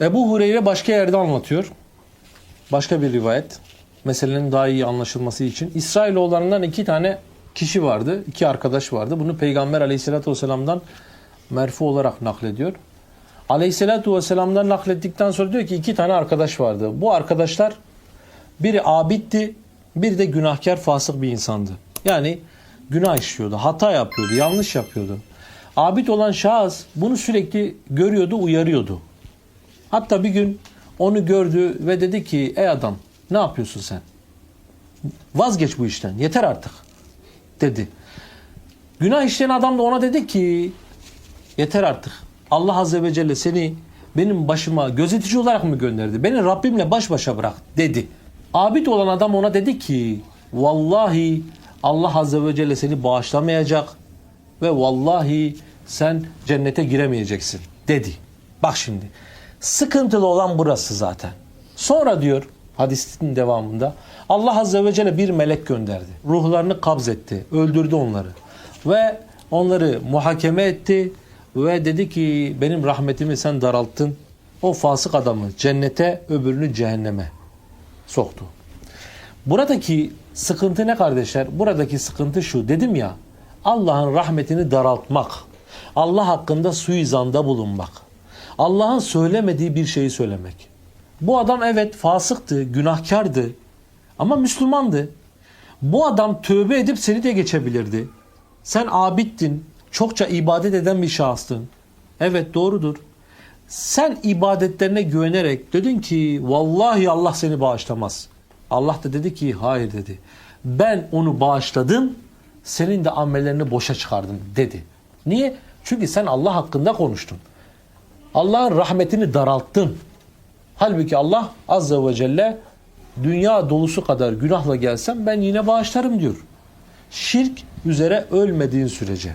Ebu Hureyre başka yerde anlatıyor. Başka bir rivayet. Meselenin daha iyi anlaşılması için. İsrailoğullarından iki tane kişi vardı. iki arkadaş vardı. Bunu Peygamber aleyhissalatü vesselam'dan merfu olarak naklediyor. Aleyhissalatü vesselam'dan naklettikten sonra diyor ki iki tane arkadaş vardı. Bu arkadaşlar biri abitti, bir de günahkar fasık bir insandı. Yani günah işliyordu, hata yapıyordu, yanlış yapıyordu. Abid olan şahıs bunu sürekli görüyordu, uyarıyordu. Hatta bir gün onu gördü ve dedi ki ey adam ne yapıyorsun sen? Vazgeç bu işten yeter artık dedi. Günah işleyen adam da ona dedi ki yeter artık. Allah Azze ve Celle seni benim başıma gözetici olarak mı gönderdi? Beni Rabbimle baş başa bırak dedi. Abid olan adam ona dedi ki vallahi Allah Azze ve Celle seni bağışlamayacak ve vallahi sen cennete giremeyeceksin dedi. Bak şimdi sıkıntılı olan burası zaten. Sonra diyor hadisin devamında Allah Azze ve Celle bir melek gönderdi. Ruhlarını kabz etti. Öldürdü onları. Ve onları muhakeme etti ve dedi ki benim rahmetimi sen daralttın. O fasık adamı cennete öbürünü cehenneme soktu. Buradaki sıkıntı ne kardeşler? Buradaki sıkıntı şu. Dedim ya Allah'ın rahmetini daraltmak. Allah hakkında suizanda bulunmak. Allah'ın söylemediği bir şeyi söylemek. Bu adam evet fasıktı, günahkardı ama Müslümandı. Bu adam tövbe edip seni de geçebilirdi. Sen abittin, çokça ibadet eden bir şahıstın. Evet doğrudur. Sen ibadetlerine güvenerek dedin ki vallahi Allah seni bağışlamaz. Allah da dedi ki hayır dedi. Ben onu bağışladım, senin de amellerini boşa çıkardım dedi. Niye? Çünkü sen Allah hakkında konuştun. Allah'ın rahmetini daralttın. Halbuki Allah Azze ve Celle dünya dolusu kadar günahla gelsem ben yine bağışlarım diyor. Şirk üzere ölmediğin sürece.